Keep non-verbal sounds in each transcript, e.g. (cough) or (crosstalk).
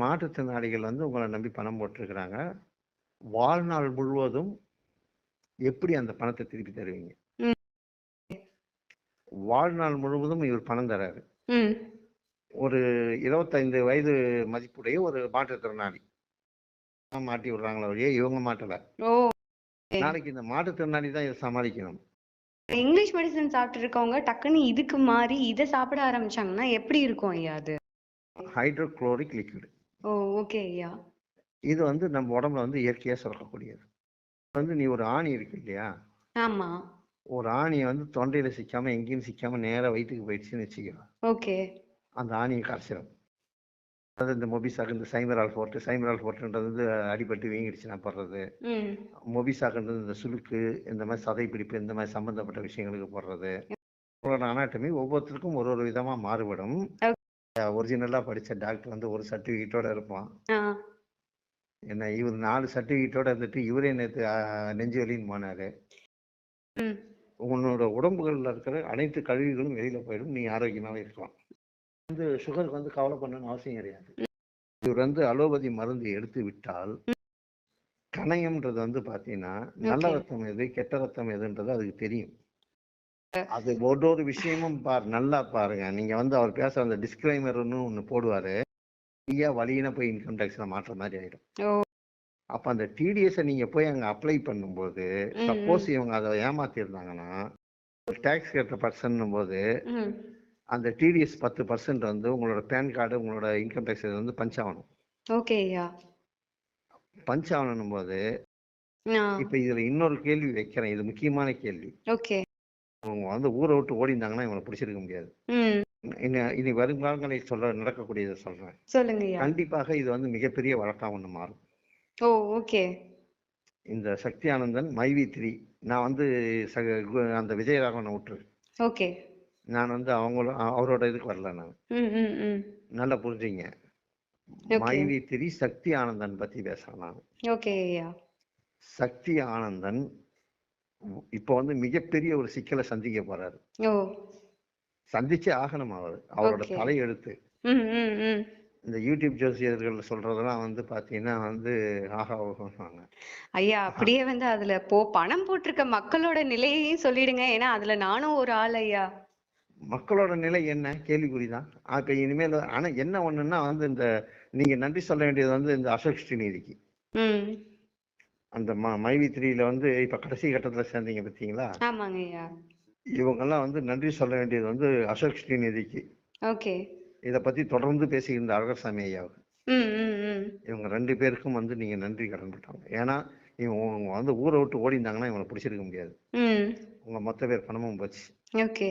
மாற்றுத்திறனாளிகள் வந்து உங்கள நம்பி பணம் போட்டிருக்கிறாங்க. வாழ்நாள் முழுவதும் எப்படி அந்த பணத்த திருப்பி தருவீங்க? வாழ்நாள் முழுவதும் இவர் பணம் தராரு. ஒரு 25 வயது மதிப்புடைய ஒரு மாற்றுத்திறனாளி. மாட்டி விடுறாங்களே ஒழிய, இவங்க மாட்டல. நாளைக்கு இந்த மாற்றுத்திறனாளி தான் இத சமாளிக்கணும். இங்கிலீஷ் மெடிசின் சாப்பிட்டு இருக்கவங்க டக்குன்னு இதுக்கு மாறி இத சாப்பிட ஆரம்பிச்சாங்கன்னா எப்படி இருக்கும் ஐயா அது? Hydrochloric liquid. ஓ! ஓகே ஐயா. இது வந்து நம்ம உடம்புல வந்து இயற்கையா சுரக்கக்கூடியது. வந்து நீ ஒரு ஆணி இருக்கு இல்லையா? ஆமா. ஒரு ஆணிய வந்து தொண்டையில சிக்காம, எங்கேயும் சிக்காம நேரா வயித்துக்கு போயிடுச்சுன்னு வச்சுக்கோ. ஓகே. அந்த ஆணிய கரைச்சிரும். அதாவது இந்த மொபிசாக், இந்த சைமரால் ஃபோர்ட், சைமரால் ஃபோர்ட்ன்றது வந்து அடிபட்டு வீங்கிடுச்சுன்னா போடுறது. ம். மொபிசாக்ன்றது இந்த சுளுக்கு, இந்த மாரி சதை பிடிப்பு, இந்த மாரி சம்பந்தப்பட்ட விஷயங்களுக்கு போடுறது. உங்களோட அனாட்டமி ஒவ்வொருத்தருக்கும் ஒரு ஒரு விதமா மாறுபடும். ஒரிஜினலா படிச்ச டாக்டர் வந்து ஒரு சர்டிஃபிகேட்டோட இருப்பான். என்ன இவரு 4 சர்டிஃபிகேட்டோட இருந்துட்டு, இவரே நேத்து அ நெஞ்சு வலின்னு போனாரு. உன்னோட உடம்புகள்ல இருக்கிற அனைத்து கழிவுகளும் வெளியில போயிடும். நீ ஆரோக்கியமாவே இருக்கலாம். வந்து சுகருக்கு வந்து கவலை பண்ணணும்னு அவசியம் கிடையாது. இவர் வந்து அலோபதி மருந்து எடுத்து விட்டால். கணையம்ன்றது வந்து பார்த்தீங்கன்னா, நல்ல. ரத்தம் எது, கெட்ட ரத்தம் எதுன்றது அதுக்கு தெரியும். அது ஒரு ஒரு விஷயமும் பார் நல்லா பாருங்க. நீங்க வந்து அவர் பேசுற அந்த டிஸ்க்ளைமர்ன்னு ஒண்ணு போடுவாரு. ஃப்ரீயா வழியின போய் இன்கம் டேக்ஸ்ல மாட்டுற மாரி ஆயிடும். அப்ப அந்த டிடிஎஸ நீங்க போய் அங்க அப்ளை பண்ணும்போது, சப்போஸ். இவங்க அத ஏமாத்தியிருந்தாங்கன்னா, ஒரு டாக்ஸ் கட்டுற பர்சன்னும்போது, ம். அந்த டிடிஎஸ் 10% வந்து உங்களோட பான் கார்டு, உங்களோட இன்கம் டேக்ஸ் வந்து பஞ்ச் ஆவணும். ஓகே ஐயா. பஞ்ச் ஆவணுன்னும்போது, ஆ. இப்ப இதுல இன்னொரு கேள்வி வைக்கிறேன். இது முக்கியமான கேள்வி. ஓகே. அவங்க வந்து ஊர விட்டு ஓடியிருந்தாங்கன்னா, இவங்கள புடிச்சிருக்க முடியாது. இனி வருங்காலங்களில் சொல்ற நடக்கக்கூடியத சொல்றேன். சொல்லுங்க. கண்டிப்பாக இது வந்து மிகப்பெரிய வழக்கா ஒண்ணு மாறும். ஓ! ஓகே. இந்த சக்தி ஆனந்தன், மைவி 3 நான் வந்து அந்த விஜயராகவன விட்டுரு. ஓகே. நான் வந்து அவங்கள அவரோட இதுக்கு வரல நான். நல்லா புரிஞ்சுங்க. மைவி 3 சக்தி ஆனந்தன் பத்தி பேசுறேன் நான். ஓகே. சக்தி ஆனந்தன் இப்போ வந்து மிகப்பெரிய ஒரு சிக்கல சந்திக்க போறாரு. சந்திச்சே ஆகணும் அவரு. அவரோட. தலையெழுத்து. இந்த யூடியூப் ஜோசியர்கள் சொல்றதெல்லாம் வந்து பார்த்தீங்கன்னா வந்து ஆஹா ஓஹோன்னுவாங்க. ஐயா. அப்படியே வந்து அதுல போ பணம் போட்டிருக்க மக்களோட நிலையையும் சொல்லிடுங்க. ஏன்னா அதுல நானும் ஒரு ஆள் ஐயா. மக்களோட நிலை என்ன? கேள்விக்குறிதான். அப்ப இனிமேல் ஆனா என்ன ஒண்ணுன்னா வந்து இந்த நீங்க நன்றி சொல்ல வேண்டியது வந்து இந்த அசோக் ஸ்ரீநிதிக்கு. அந்த ம மைவி 3ல வந்து இப்ப கடைசி கட்டத்துல சேர்ந்தீங்க பார்த்தீங்களா? ஆமாங்க ஐயா. இவங்கெல்லாம் வந்து நன்றி சொல்ல வேண்டியது வந்து அசோக் ஸ்ரீநிதிக்கு. ஓகே. இத பத்தி தொடர்ந்து பேசுகின்ற அழகர்சாமி ஐயாவுக்கு. ம், ம், ம். இவங்க 2 பேருக்கும் வந்து நீங்க நன்றி கடன்பட்டவங்க. ஏன்னா, இவங்க வந்து ஊர விட்டு ஓடியிருந்தாங்கன்னா, இவங்கள புடிச்சிருக்க முடியாது. ம். உங்க மொத்த பேர் பணமும் போச்சு. ஓகே.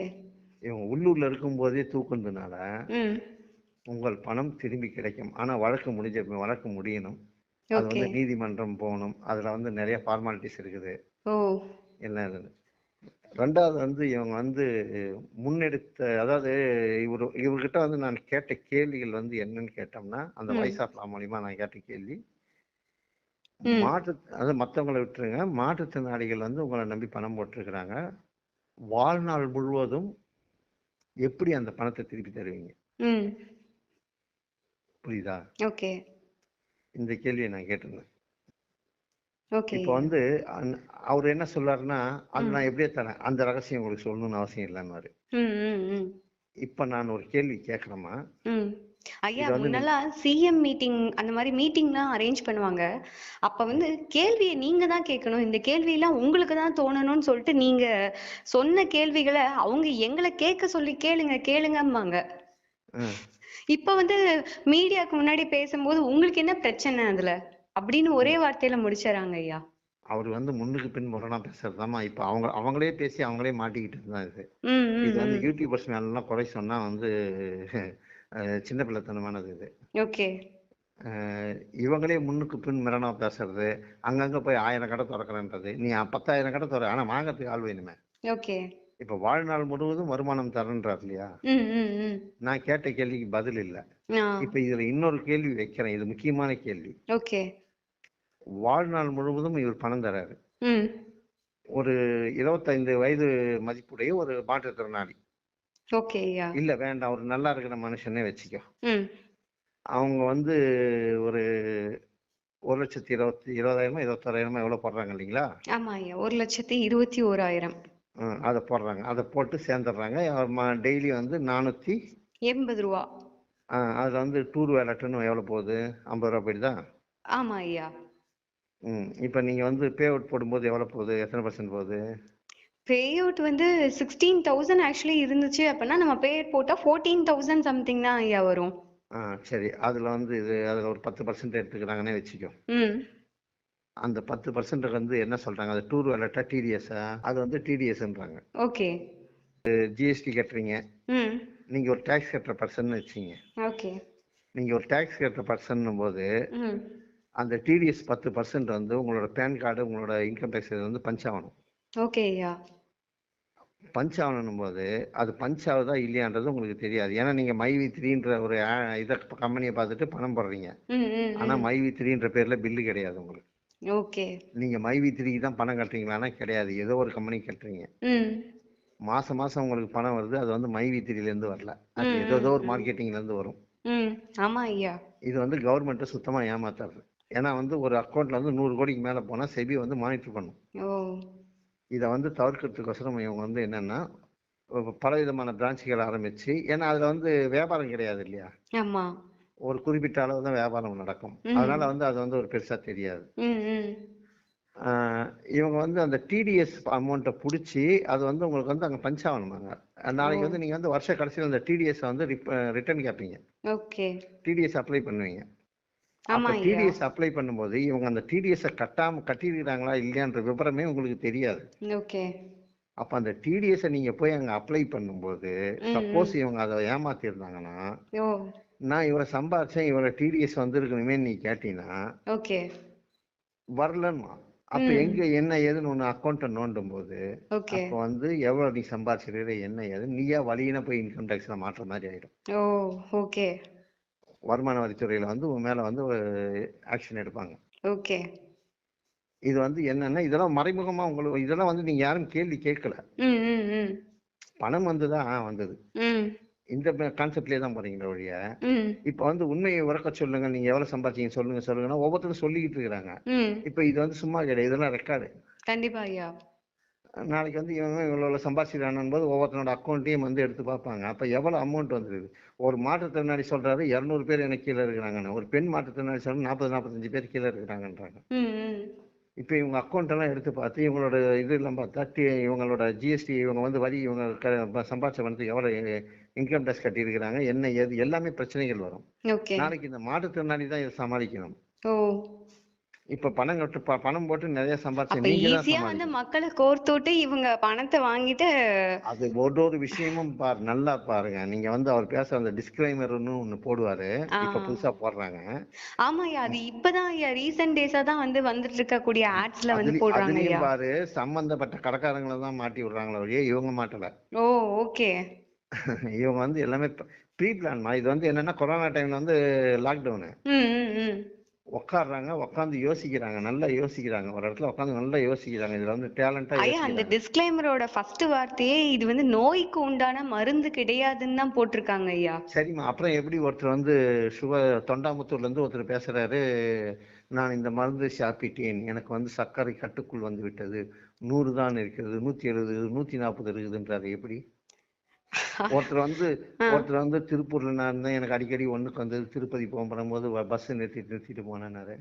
இவங்க உள்ளூர்ல இருக்கும்போதே தூக்குனதுனால, ம். உங்கள் பணம் திரும்பி கிடைக்கும். ஆனா வழக்கு முடிஞ்ச வழக்கு முடியணும். அது. வந்து நீதிமன்றம் போகணும். அதுல வந்து நெறைய ஃபார்மாலிட்டீஸ் இருக்குது. என்ன. 2வது வந்து இவங்க வந்து முன்னெடுத்த அதாவது இவரு இவர்கிட்ட வந்து நான் கேட்ட கேள்விகள் வந்து என்னன்னு கேட்டோம்னா, அந்த. வாய்ஸ் ஆஃப் லா மூலியமா நான் கேட்ட கேள்வி. மாற்று அதாவது மத்தவங்கள விட்டுருங்க. மாற்றுத்திறனாளிகள் வந்து உங்கள நம்பி பணம் போட்டிருக்கிறாங்க. வாழ்நாள் முழுவதும் எப்படி அந்த பணத்த திருப்பி தருவீங்க? புரியுதா? ஓகே. இந்த கேள்விய நான் கேட்டிருந்தேன். ஓகே இப்ப. வந்து அவரு என்ன சொல்றாருன்னா, அது. நான் எப்படியே தரேன். அந்த ரகசியம் உங்களுக்கு சொல்லணும்னு அவசியம் இல்லன்னாரு. இப்ப நான் ஒரு கேள்வி கேட்கிறேம்மா? ம். ஐயா முன்னெல்லாம் சிஎம் மீட்டிங் அந்த மாரி மீட்டிங்லாம் அரேஞ்ச் பண்ணுவாங்க. அப்ப வந்து கேள்விய நீங்க தான் கேட்கணும். இந்த கேள்வியெல்லாம் உங்களுக்கு தான் தோணணும்னு சொல்லிட்டு நீங்க சொன்ன கேள்விகள அவங்க எங்கள கேட்க சொல்லி கேளுங்க கேளுங்கம்பாங்க. இப்ப வந்து மீடியாக்கு முன்னாடி பேசும்போது உங்களுக்கு என்ன பிரச்சனை அதுல? அப்படின்னு ஒரே. வார்த்தையில முடிச்சர்றாங்க ஐயா. அவரு வந்து முன்னுக்கு பின் முரணா பேசுறதுதாம்மா. இப்ப அவங்க அவங்களே பேசி அவங்களே மாட்டிக்கிட்டது தான் இது. இது வந்து. யூடியூபர்ஸ் மேலலாம் குறை சொன்னா வந்து சின்ன பிள்ளைத்தனமானது இது. ஓகே. இவங்களே முன்னுக்கு பின் முரணா பேசுறது, அங்கங்க போய் 1000 கடை தொறக்கிறேன்றது. நீ 10,000 கடை தொற. ஆனா வாங்கறதுக்கு ஆள் வேணுமே. ஓகே. இப்ப வாழ்நாள் முழுவதும் வருமானம் தரேன்றார் இல்லையா? நான் கேட்ட கேள்விக்கு பதில் இல்ல. இப்ப இதுல இன்னொரு கேள்வி வைக்கிறேன். இது முக்கியமான கேள்வி. ஓகே. வாழ்நாள் முழுவதும் இவர் பணம் தராரு. ஒரு 25 வயது மதிப்புடைய ஒரு மாற்றுத்திறனாளி. ஓகே. இல்ல வேண்டாம். ஒரு நல்லா இருக்கிற மனுஷனே வச்சுக்கோ. அவங்க வந்து ஒரு ஒரு லட்சத்தி இருபத்தி இருபதாயிரமா இருபத்தாறாயிரமா எவ்வளோ போடுறாங்க இல்லைங்களா ஆமா ஒரு லட்சத்தி இருபத்தி ஓராயிரம் அதை போடுறாங்க. அதை போட்டு சேர்ந்துடுறாங்க. டெய்லி வந்து நானூற்றி எண்பது ரூபா. அதில் வந்து டூர் வேலட்டுன்னு எவ்வளோ போகுது? ஐம்பது ரூபா போயிடுதா? ஆமா ஐயா. ம் இப்போ நீங்கள் வந்து பே அவுட் போடும்போது எவ்வளோ போகுது? எத்தனை பர்சன்ட் போகுது? பே அவுட் வந்து சிக்ஸ்டீன் தௌசண்ட் ஆக்சுவலி இருந்துச்சு அப்படின்னா நம்ம பே அவுட் போட்டா ஃபோர்டீன் தௌசண்ட் சம்திங் தான் ஐயா வரும். ஆ சரி. அதில் வந்து இது அதில் ஒரு பத்து பர்சன்ட் எடுத்துக்கிறாங்கன்னே வச்சுக்கோ. ம். அந்த பத்து பர்சன்ட்டுக்கு வந்து என்ன சொல்கிறாங்க அது டூர் வேலட்டா டிடிஎஸ்ஸா அது வந்து டிடிஎஸ்ன்றாங்க ஓகே. ஜிஎஸ்டி கட்டுறீங்க ம். நீங்கள் ஒரு டேக்ஸ் கட்டுற பர்சன் வச்சிங்க ஓகே. நீங்கள் ஒரு டேக்ஸ் கட்டுற பர்சன்னும் போது அந்த டிடிஎஸ் பத்து பர்சன்ட் வந்து உங்களோட பேன் கார்டு உங்களோட இன்கம் டேக்ஸ் இது வந்து பஞ்ச் ஆகணும். ஓகே ஐயா. பஞ்ச் ஆகணும் போது அது பஞ்ச் ஆகுதா இல்லையான்றது உங்களுக்கு தெரியாது. ஏன்னா நீங்கள் மைவி த்ரீன்ற ஒரு இதை கம்பெனியை பார்த்துட்டு பணம் போடுறீங்க. ஆனால் மைவி த்ரீன்ற பேரில் பில்லு கிடையாது உங்களுக்கு. ஓகே. நீங்கள் மைவி த்ரீக்கு தான் பணம் கட்டுறீங்களான்னா கிடையாது. ஏதோ ஒரு கம்பெனி கட்டுறீங்க. ம். மாதம் மாதம் உங்களுக்கு பணம் வருது. அது வந்து மைவி த்ரீலேருந்து வரல. அது ஏதோ ஏதோ ஒரு ம், ம். மார்க்கெட்டிங்லேருந்து வரும் ஆமா ஐயா. இது வந்து கவர்மெண்ட்டை சுத்தமாக ஏமாத்துறது. ஏன்னா வந்து ஒரு அக்கௌண்ட்ல வந்து நூறு கோடிக்கு மேலே போனால் செபி வந்து மானிட்டர் பண்ணும். இதை வந்து தவிர்க்கிறதுக்கோசரம் இவங்க வந்து என்னன்னா பல விதமான பிரான்ச்சுகள் ஆரம்பிச்சு ஏன்னா அதில் வந்து வியாபாரம் கிடையாது இல்லையா? ஒரு குறிப்பிட்ட அளவு தான் வியாபாரம் நடக்கும். அதனால வந்து அது வந்து ஒரு பெருசா தெரியாது. இவங்க வந்து அந்த டிடிஎஸ் அமௌண்ட்டை பிடிச்சி அது வந்து உங்களுக்கு வந்து அங்கே பஞ்ச் ஆகணுமாங்க. நாளைக்கு. வந்து நீங்கள் வந்து வருஷ கடைசியில் அந்த டிடிஎஸ் வந்து ரிட்டர்ன் கேட்பீங்க ஓகே. டிடிஎஸ் அப்ளை பண்ணுவீங்க. அப்போ டிடிஎஸ் அப்ளை பண்ணும்போது இவங்க அந்த டிடிஎஸ்ஸை கட்டாம கட்டியிருக்கிறாங்களா இல்லையான்ற விவரமே உங்களுக்கு தெரியாது. ஓகே. அப்போ அந்த டிடிஎஸ்ஸை நீங்கள் போய் அங்கே அப்ளை பண்ணும்போது சப்போஸ் இவங்க அதை ஏமாத்திருந்தாங்கன்னா நான் இவரை சம்பாரிச்சேன் இவரை டிடிஎஸ் வந்திருக்கணுமே நீ கேட்டீங்கன்னா ஓகே. வரலன்னா அப்போ. எங்க என்ன ஏதுன்னு ஒன்று அக்கௌண்ட்டை நோண்டும் போது ஓகே. அப்போ வந்து எவ்வளோ நீ சம்பாரிச்சிருக்கிற என்ன ஏது நீயா வழியின போய் இன்கம் டேக்ஸில் மாட்டுற மாதிரி ஆயிடும். Oh okay. வருமான வரித்துறையில் வந்து உன் மேலே வந்து ஆக்ஷன் எடுப்பாங்க. ஓகே. இது வந்து என்னன்னா இதெல்லாம் மறைமுகமா உங்களுக்கு இதெல்லாம் வந்து நீங்க யாரும் கேள்வி கேட்கல. பணம் வந்துதான் வந்தது. இந்த கான்செப்ட்லேயே தான் போறீங்களே ஒழிய இப்போ வந்து உண்மையை உறக்க சொல்லுங்க நீங்க எவ்வளவு சம்பாதிச்சீங்க சொல்லுங்க சொல்லுங்கன்னா ஒவ்வொருத்தரும் சொல்லிக்கிட்டு இருக்கிறாங்க. இப்போ இது வந்து சும்மா கிடையாது இதெல்லாம் ரெக்கார்டு கண்டிப்பா ஐயா. நாளைக்கு வந்து இவங்க இவ்வளோ சம்பாதிச்சிருக்கானும் போது ஒவ்வொருத்தனோட அக்கௌண்ட்டையும் வந்து எடுத்து பார்ப்பாங்க. அப்போ எவ்வளோ அமௌண்ட் வந்துருது ஒரு மாற்றுத்திறனாளி சொல்றாரு இரநூறு பேர் எனக்கு கீழே இருக்கிறாங்கன்னு. ஒரு பெண் மாற்றுத்திறனாளி சொல்ற நாற்பது நாற்பத்தஞ்சு பேர் கீழே இருக்கிறாங்கன்றாங்க. இப்போ இவங்க அக்கௌண்ட் எல்லாம் எடுத்து பார்த்து இவங்களோட இது எல்லாம் பார்த்தா இவங்களோட ஜிஎஸ்டி இவங்க வந்து வரி இவங்க சம்பாதிச்ச பணத்துக்கு எவ்வளோ இன்கம் டேக்ஸ் கட்டியிருக்கிறாங்க. என்ன ஏது எல்லாமே பிரச்சனைகள் வரும். நாளைக்கு இந்த மாற்றுத்திறனாளி தான் இதை சமாளிக்கணும். ஓ. இப்போ பணம் கட்டு பணம் போட்டு நிறைய சம்பாதிச்ச ஈஸியா வந்து மக்களை கோர்த்துட்டு இவங்க பணத்தை வாங்கிட்டு அது ஒரு ஒரு விஷயமும் பாரு நல்லா பாருங்க. நீங்க வந்து அவர் பேசுற அந்த டிஸ்கிளைமர்னு ஒண்ணு போடுவாரு. இப்ப புதுசா போடுறாங்க. ஆமா ஐயா. அது இப்பதான் ஐயா. ரீசெண்ட் டேஸா தான் வந்து வந்துட்டு இருக்கக்கூடிய ஆட்ஸ்ல வந்து போடுறாங்க பாரு சம்பந்தப்பட்ட கடைக்காரங்களை தான் மாட்டி விடுறாங்களே இவங்க மாட்டல. ஓ ஓகே. (laughs) இவங்க வந்து எல்லாமே ப்ரீ பிளான்மா இது வந்து என்னன்னா கொரோனா டைம்ல வந்து லாக்டவுனு உட்காடுறாங்க உட்காந்து யோசிக்கிறாங்க நல்லா யோசிக்கிறாங்க. ஒரு இடத்துல உட்காந்து நல்லா யோசிக்கிறாங்க. இதுல வந்து டேலண்டா ஐயா அந்த டிஸ்க்ளைமரோட ஃபர்ஸ்ட் வார்த்தையே இது வந்து நோய்க்கு உண்டான மருந்து கிடையாதுன்னு தான் போட்டிருக்காங்க ஐயா. சரிம்மா. அப்புறம் எப்படி ஒருத்தர் வந்து சுகர் தொண்டாமுத்தூர்ல இருந்து ஒருத்தர் பேசுறாரு நான் இந்த மருந்து சாப்பிட்டேன். எனக்கு வந்து சர்க்கரை கட்டுக்குள் வந்து விட்டது. நூறு தான் இருக்கிறது. நூத்தி எழுபது நூத்தி நாற்பது இருக்குதுன்றாரு. எப்படி? (laughs) ஒருத்தர் வந்து ஒருத்தர் வந்து திருப்பூர்ல நான் இருந்தேன் எனக்கு அடிக்கடி ஒண்ணுக்கு வந்து திருப்பதி போகும்போது பஸ் நிறுத்திட்டு நிறுத்திட்டு போனேன்னாரு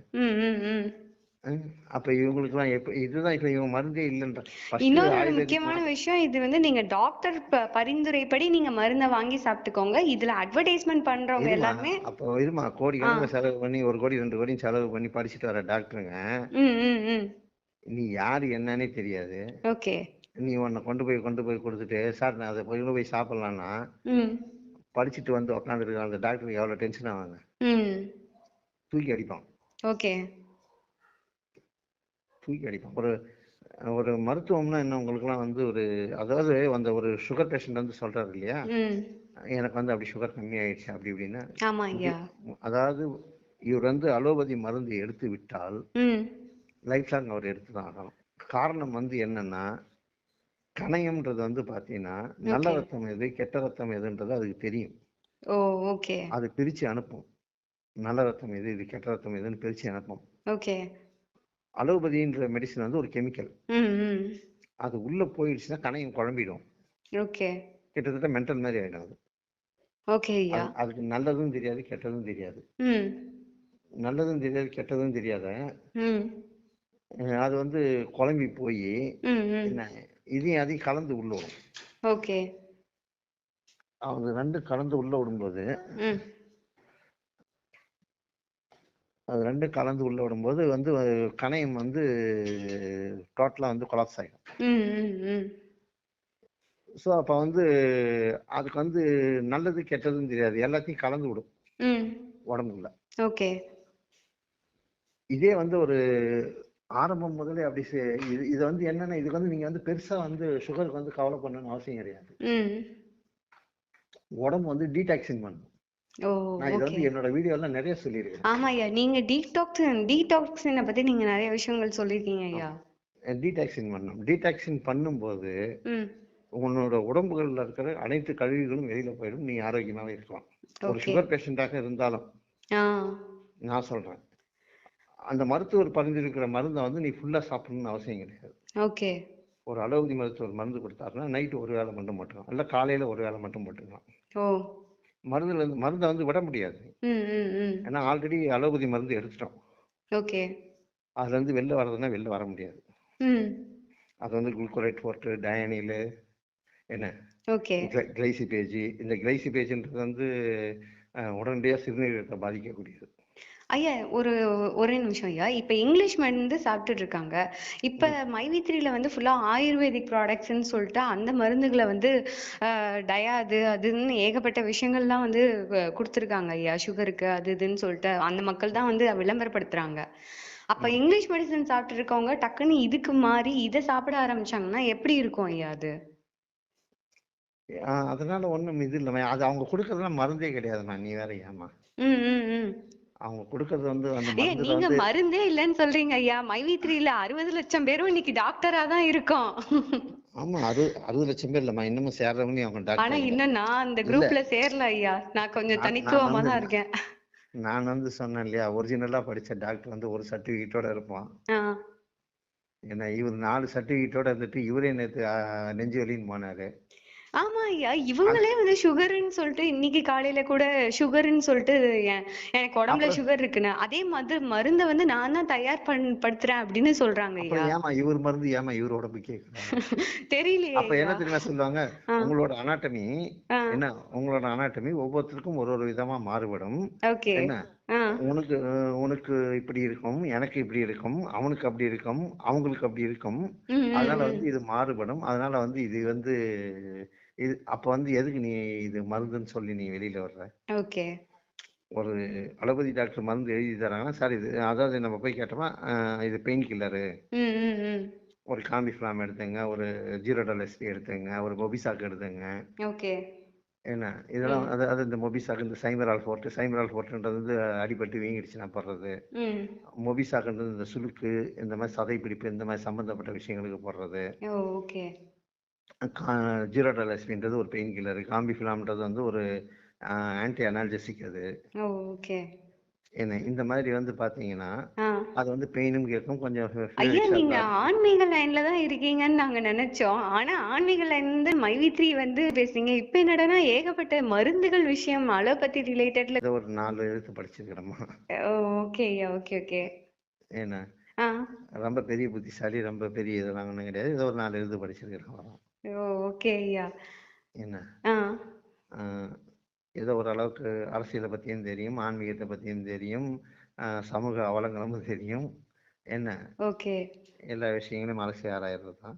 ஹம், அப்ப இவங்களுக்குலாம் எப்ப இதுதான் இப்ப இவங்க மருந்தே இல்லைன்ற. இன்னொரு முக்கியமான விஷயம் இது வந்து நீங்க டாக்டர் பரிந்துரைப்படி நீங்க மருந்தை வாங்கி சாப்பிட்டுக்கோங்க. இதுல அட்வர்டைஸ்மெண்ட் பண்றவங்க இருமா எல்லாருமே அப்போ இருமா கோடி ஆ. கணக்குல செலவு பண்ணி ஒரு கோடி ரெண்டு கோடி செலவு பண்ணி படிச்சுட்டு வர டாக்டருங்க நீ யாரு என்னன்னே தெரியாது. ஓகே. நீ உன்னை கொண்டு போய் கொண்டு போய் கொடுத்துட்டு சார் நான் அதை போய் போய் சாப்பிடலான்னா ம். படிச்சுட்டு வந்து உட்காந்துருக்க அந்த டாக்டருக்கு எவ்வளோ டென்ஷன் ஆவாங்க? தூக்கி அடிப்பான். ஓகே. தூக்கி அடிப்பான். ஒரு ஒரு மருத்துவம்னா என்ன உங்களுக்குலாம் வந்து ஒரு அதாவது அந்த ஒரு சுகர் பேஷண்ட் வந்து சொல்றாரு இல்லையா? எனக்கு வந்து அப்படி சுகர் கம்மி ஆயிடுச்சு அப்படி இப்படின்னா. அதாவது இவர் வந்து அலோபதி மருந்து எடுத்து விட்டால் லைஃப் லாங் அவர் எடுத்து தான் ஆகணும். காரணம் வந்து என்னன்னா கணையம்ன்றது வந்து பார்த்தீங்கன்னா நல்ல ரத்தம் எது கெட்ட ரத்தம் எதுன்றது அதுக்கு தெரியும். Oh okay. அது பிரிச்சு அனுப்பும். நல்ல ரத்தம் எது இது கெட்ட ரத்தம் எதுன்னு பிரிச்சு அனுப்பும். ஓகே. அலோபதின்ற மெடிசன் வந்து ஒரு கெமிக்கல் அது உள்ள போயிடுச்சுன்னா கணையம் குழம்பிடும். ஓகே. கிட்டத்தட்ட மென்டல் மாதிரி ஆயிடும் அது. ஓகே அதுக்கு நல்லதும் தெரியாது கெட்டதும் தெரியாது. நல்லதும் தெரியாது கெட்டதும் தெரியாத அது வந்து குழம்பி போய் என்ன இதையும் அதையும் கலந்து உள்ள விடும். ஓகே. அது ரெண்டு கலந்து உள்ள விடும்போது அது ரெண்டும் கலந்து உள்ள விடும்போது வந்து கணையம் வந்து டோட்டலாக வந்து கொலாப்ஸ் ஆகிடும் ஸோ அப்போ வந்து அதுக்கு வந்து நல்லது கெட்டதும் தெரியாது. எல்லாத்தையும் கலந்து விடும். உடம்புக்குள்ள ஓகே. இதே வந்து ஒரு ஆரம்பம் முதலே அப்படி இது வந்து என்னன்னா இதுக்கு வந்து நீங்க வந்து பெருசா வந்து சுகருக்கு வந்து கவலை பண்ணணும்னு அவசியம் கிடையாது. உடம்பு வந்து டீடாக்சிங் பண்ணும். நான் இதை வந்து என்னோட வீடியோல நிறைய சொல்லியிருக்கேன். ஆமா ஐயா நீங்க டீடாக்ஸின் டீடாக்ஸினை பத்தி நீங்க நிறைய விஷயங்கள் சொல்லியிருக்கீங்க ஐயா. டீடாக்சிங் பண்ணணும். டீடாக்சிங் பண்ணும்போது உன்னோட உடம்புகள்ல இருக்கிற அனைத்து கழிவுகளும் வெளியில போயிடும். நீ ஆரோக்கியமாவே இருக்கலாம். ஒரு சுகர் பேஷண்டாக இருந்தாலும். நான் சொல்றேன். அந்த மருத்துவர் பரிந்துரைக்கிற மருந்தை வந்து நீ ஃபுல்லா சாப்பிடணும்னு அவசியம் கிடையாது. ஓகே. ஒரு அலோபதி மருத்துவர் மருந்து கொடுத்தாருன்னா நைட்டு ஒரு வேளை மட்டும் போட்டுக்கலாம். இல்லை காலையில ஒரு வேளை மட்டும் போட்டுக்கலாம். ஓ. மருந்துல இருந்து மருந்தை வந்து விட முடியாது. ஏன்னா ஆல்ரெடி அலோபதி மருந்து எடுத்துட்டோம். ஓகே. அதுல இருந்து வெளில வர்றதுன்னா வெளில வர முடியாது. ம். அது வந்து குளுக்கோரைட் போர்ட்டு டயனிலு என்ன? ஓகே. கிளைசிபேஜி. இந்த கிளைசிபேஜின்றது வந்து அஹ், உடனடியாக சிறுநீரகத்தை பாதிக்கக்கூடியது. ஐயா ஒரு ஒரே நிமிஷம் ஐயா. இப்ப இங்கிலீஷ் மருந்து சாப்பிட்டுட்டு இருக்காங்க. இப்ப மைவி த்ரீல வந்து ஃபுல்லா ஆயுர்வேதிக் ப்ராடக்ட்ஸ்னு சொல்லிட்டு அந்த மருந்துகளை வந்து ஆஹ், டயாது அதுன்னு ஏகப்பட்ட விஷயங்கள்லாம் வந்து கொடுத்திருக்காங்க ஐயா. சுகருக்கு அது இதுன்னு சொல்லிட்டு அந்த மக்கள் தான் வந்து விளம்பரப்படுத்துறாங்க. அப்ப இங்கிலீஷ் மெடிசன் சாப்பிட்டு இருக்கவங்க டக்குன்னு இதுக்கு மாறி இதை சாப்பிட ஆரம்பிச்சாங்கன்னா எப்படி இருக்கும் ஐயா அது? அதனால ஒண்ணும் இது இல்லைம்மா. அது அவங்க கொடுக்கறதுலாம் மருந்தே கிடையாதும்மா. நீ வேற ஏம்மா? ம் ம் ம். அவங்க கொடுக்கறது வந்து அந்த நீங்க மருந்தே இல்லைன்னு சொல்றீங்க ஐயா. மைவி த்ரீல அறுபது லட்சம் பேரும் இன்னைக்கு டாக்டரா தான் இருக்கோம். ஆமா அது அறுபது லட்சம் பேர் இல்லைம்மா இன்னமும் சேர்றவங்க அவங்க ஆனா டாக்டர் இன்னும் நான் அந்த குரூப்ல சேரல ஐயா. நான் கொஞ்சம் தனித்துவமா தான் இருக்கேன். நான் வந்து சொன்னேன் இல்லையா ஒரிஜினலா படிச்ச டாக்டர் வந்து ஒரு சர்டிபிகேட்டோட இருப்பான். ஏன்னா இவர் நாலு சர்டிபிகேட்டோட இருந்துட்டு இவரே நேற்று நெஞ்சு வலின்னு போனாரு. ஆமா ஐயா இவங்களே வந்து சுகர்னு சொல்லிட்டு இன்னைக்கு காலையில கூட சுகர்னு சொல்லிட்டு என் எனக்கு உடம்புல சுகர் இருக்குன்னு. அதே மாதிரி மருந்தை வந்து நான் தான் தயார் பண் படுத்துறேன் அப்படின்னு சொல்றாங்க ஐயா. ஏமா இவர் மருந்து ஏமா இவர் உடம்பு கேட்குறாங்க (laughs) தெரியலையே அப்ப என்ன தெரியுமா சொல்லுவாங்க? உங்களோட அனாட்டமி என்ன? உங்களோட அனாட்டமி ஒவ்வொருத்தருக்கும் ஒரு ஒரு விதமா மாறுபடும். ஓகே. என்ன? உனக்கு உனக்கு இப்படி இருக்கும் எனக்கு இப்படி இருக்கும் அவனுக்கு அப்படி இருக்கும் அவங்களுக்கு அப்படி இருக்கும். அதனால வந்து இது மாறுபடும். அதனால வந்து இது வந்து இது அப்ப வந்து எதுக்கு நீ இது மருந்துன்னு சொல்லி நீ வெளியில வர்ற? ஓகே. ஒரு அலோபதி டாக்டர் மருந்து எழுதி தராங்கன்னா சார் இது அதாவது நம்ம போய் கேட்டோமா அஹ், இது பெயின் கில்லரு. ம் ம் ம். ஒரு காம்பி ஃபிளாம் எடுத்துங்க ஒரு ஜீரோ எஸ்பி எடுத்துங்க ஒரு மொபிசாக் எடுத்துங்க. ஓகே. என்ன? இதெல்லாம் அது அது இந்த மொபிசாக் இந்த சைமரால் ஃபோர்ட்டு சைமரால் ஃபோர்ட்டுன்றது வந்து அடிபட்டு வீங்கிடுச்சுன்னா போடுறது. ம். மொபிசாக்ன்றது இந்த சுளுக்கு இந்த மாதிரி சதை பிடிப்பு இந்த மாதிரி சம்மந்தப்பட்ட விஷயங்களுக்கு போடுறது. ஓ ஓகே. ஜீரோ எஸ்பின்றது ஒரு பெயின் கில்லர். காம்பி ஃபிலாம்ன்றது வந்து ஒரு ஆன்டி அனால்ஜெசிக் அது. ஓகே. என்ன இந்த மாதிரி வந்து பார்த்தீங்கன்னா ஆ. அது வந்து பெயினும் கேட்கும் கொஞ்சம் ஐயா நீங்க ஆன்மீக லைன்ல தான் இருக்கீங்கன்னு நாங்க நினைச்சோம். ஆனா ஆன்மீக லைன்ல இருந்து மைவி த்ரீ வந்து பேசுறீங்க இப்ப என்னடான்னா ஏகப்பட்ட மருந்துகள் விஷயம் அலோபதி ரிலேட்டட்ல ஒரு நாலு எழுத்து படிச்சிருக்கிறோமா. Okay okay okay. என்ன? ரொம்ப பெரிய புத்திசாலி ரொம்ப பெரிய இதெல்லாம் ஒன்றும் கிடையாது. இதை ஒரு நாலு எழுத்து படிச்சிருக்கிறோம். ஓகே ஐயா. என்ன? ஏதோ ஓரளவுக்கு அரசியலை பற்றியும் தெரியும் ஆன்மீகத்தை பற்றியும் தெரியும் சமூக அவலங்களும் தெரியும். என்ன? ஓகே எல்லா விஷயங்களையும் அலசி ஆராயிறது தான்.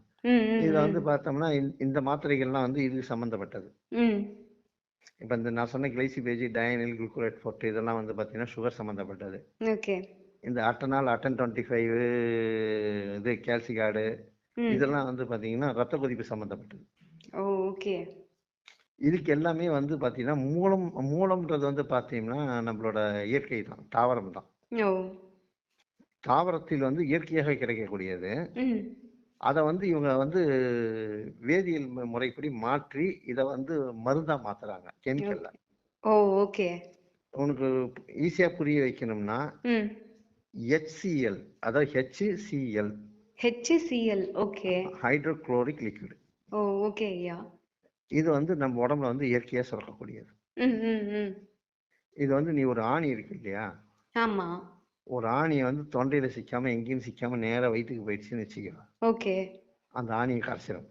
இதில் வந்து பார்த்தோம்னா இந்த மாத்திரைகள்லாம் வந்து இது சம்மந்தப்பட்டது இப்போ இந்த நான் சொன்ன கிளைசிபேஜி டயனில் குளுக்கோரேட் ஃபோர்ட் இதெல்லாம் வந்து பார்த்தீங்கன்னா சுகர் சம்மந்தப்பட்டது ஓகே இந்த அட்டனால் அட்டன் டுவெண்ட்டி ஃபைவ் இது கேல்சிகார்டு இதெல்லாம் வந்து பார்த்தீங்கன்னா ரத்த கொதிப்பு சம்மந்தப்பட்டது ஓ ஓகே. இதுக்கு எல்லாமே வந்து பார்த்தீங்கன்னா மூலம் மூலம்ன்றது வந்து பார்த்தீங்கன்னா நம்மளோட இயற்கை தான் தாவரம் தான். தாவரத்தில் வந்து இயற்கையாக கிடைக்கக்கூடியது. அதை வந்து இவங்க வந்து வேதியியல் முறைப்படி மாற்றி இதை வந்து மருந்தா மாத்துறாங்க கெமிக்கல்ல. Oh okay. உனக்கு ஈஸியா புரிய வைக்கணும்னா HCl அதாவது HCl HCCL okay hydrochloric liquid oh okay ஐயா. இது வந்து நம்ம உடம்புல வந்து இயற்கையா சுரக்கக்கூடியது. இது வந்து நீ ஒரு ஆணி இருக்கு இல்லையா? ஆமா. ஒரு ஆணியை வந்து தொண்டையில சிக்காம எங்கேயும் சிக்காம நேரா வயிற்றுக்கு போயிடுச்சுன்னு வச்சுக்கோ ஓகே. அந்த ஆணியை கரைச்சிரும்.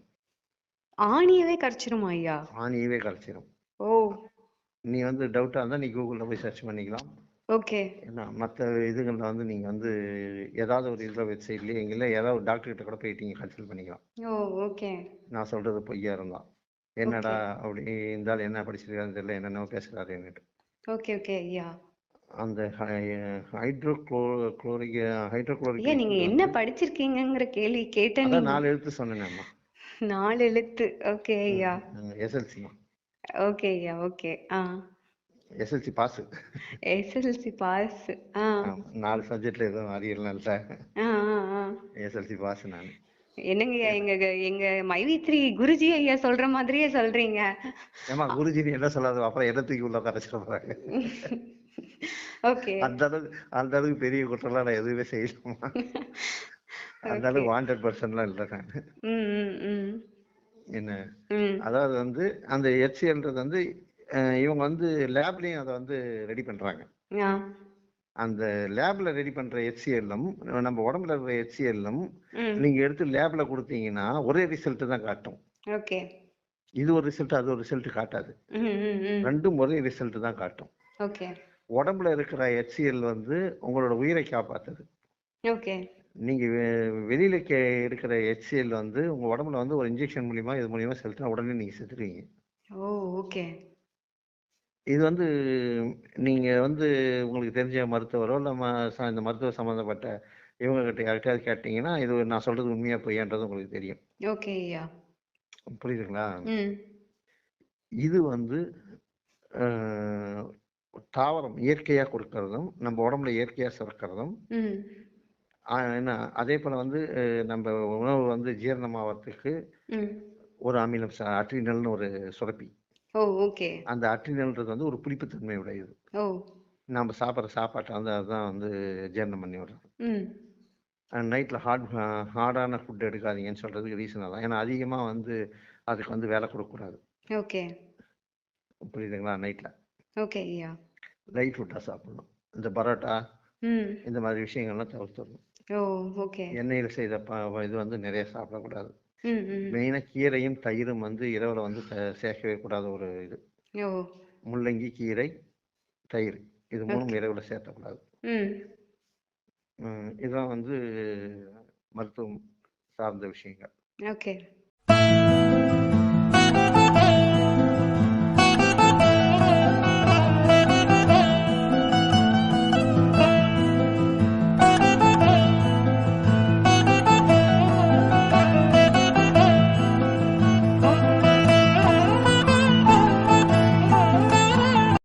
ஆணியவே கரைச்சிருமா ஐயா? ஆணியவே கரைச்சிரும். ஓ. நீ வந்து டவுட்டா இருந்தா நீ கூகுள்ல போய் சர்ச் பண்ணிக்கலாம். ஓகே. ஏன்னா மற்ற இதுகளில் வந்து நீங்க வந்து ஏதாவது ஒரு இதுல வெப்சைட்லயே எங்கேயும் ஏதாவது ஒரு டாக்டர் கிட்ட கூட போயிட்டு நீங்க கன்சல்ட் பண்ணிக்கலாம். Oh okay. நான் சொல்றது பொய்யா இருந்தா. என்னடா அப்படி இருந்தாலும் என்ன படிச்சிருக்காருன்னு தெரியல என்னென்ன பேசுறாருன்னுட்டு ஓகே ஓகே ஐயா அந்த ஹைட்ரோ குளோரிக் ஹைட்ரோகுளோரிக் ஐயா நீங்க என்ன படிச்சிருக்கீங்கங்கிற கேள்வி கேட்டேன் நீங்க. நாலு எழுத்து சொன்னேன்மா நாலு எழுத்து. ஓகே ஐயா எஸ்எல்சி ஓகே ஐயா ஓகே. ஆ. SLC pass. SLC pass. நாலு சப்ஜெக்ட்ல எதுவும் ஆ ஆ எஸ்எல்சி பாஸ் நான். என்னங்க எங்க எங்க மைவித்ரி குருஜி ஐயா சொல்ற மாதிரியே சொல்றீங்க. ஏமா குருஜி என்ன சொல்லாத? அப்புறம் என்ன தூக்கி உள்ள கரைச்சிட போறாங்க ஓகே. அந்த அளவுக்கு அந்த அளவுக்கு பெரிய குற்றம்லாம் நான் எதுவுமே செய்யலாமா அந்த அளவுக்கு வாண்டட் பர்சன்லாம் இல்லை நான். என்ன? அதாவது வந்து அந்த ஹெச்சிஎல்ன்றது வந்து இவங்க வந்து லேப்லயும் அதை வந்து ரெடி பண்றாங்க. அந்த லேப்ல ரெடி பண்ற ஹெச்சிஎல்லும் நம்ம உடம்புல இருக்கிற ஹெச்சிஎல்லும் ம். நீங்க எடுத்து லேப்ல கொடுத்தீங்கன்னா ஒரே ரிசல்ட் தான் காட்டும். ஓகே. இது ஒரு ரிசல்ட் அது ஒரு ரிசல்ட் காட்டாது. ரெண்டும் ஒரே ரிசல்ட் தான் காட்டும். ஓகே. உடம்புல இருக்கிற ஹெச்சிஎல் வந்து உங்களோட உயிரை காப்பாத்துது. ஓகே. நீங்க வெளியில இருக்கிற ஹெச்சிஎல் வந்து உங்க உடம்புல வந்து ஒரு இன்ஜெக்ஷன் மூலியமா இது மூலியமா செலுத்தினா உடனே நீங்க செத்துருவீங்க. Oh okay. இது வந்து நீங்க வந்து உங்களுக்கு தெரிஞ்ச மருத்துவரோ இல்ல இந்த மருத்துவ சம்பந்தப்பட்ட இவங்க கிட்ட யார்கிட்டயாவது கேட்டீங்கன்னா இது நான் சொல்றது உண்மையா பொய்யான்றது உங்களுக்கு தெரியும். ஓகே புரியுதுங்களா? இது வந்து தாவரம் இயற்கையா கொடுக்கறதும் நம்ம உடம்புல இயற்கையா சுரக்கிறதும் என்ன அதே போல வந்து நம்ம உணவு வந்து ஜீரணமாகறதுக்கு ஒரு அமிலம் அட்ரினல்னு ஒரு சுரப்பி. Oh okay. அந்த அட்ரினல்ன்றது வந்து ஒரு புளிப்புத்தன்மை உடையது. ஓ. நம்ம சாப்பிட்ற சாப்பாட்டை வந்து அதுதான் வந்து ஜீரணம் பண்ணி விடுறது. ம். நைட்டில் ஹார்ட் ஹார்டான ஃபுட் எடுக்காதீங்கன்னு சொல்றதுக்கு ரீசன் அதான். ஏன்னா அதிகமாக வந்து அதுக்கு வந்து வேலை கொடுக்கக்கூடாது. ஓகே. புரியுதுங்களா நைட்டில் ஓகே ஐயா லைட் ஃபுட்டாக சாப்பிடணும். இந்த பரோட்டா ம். இந்த மாதிரி விஷயங்கள்லாம் தவிர்த்துடணும். ஓ ஓகே. எண்ணெயில் செய்த ப இது வந்து நிறைய சாப்பிடக்கூடாது. ம் ம். மெயினாக கீரையும் தயிரும் வந்து இரவில் வந்து சேர்க்கவே கூடாத ஒரு இது. முள்ளங்கி கீரை தயிர். இது மூணும் இரவில் சேர்த்தக்கூடாது. இதுதான் வந்து மருத்துவம் சார்ந்த விஷயங்கள். ஓகே.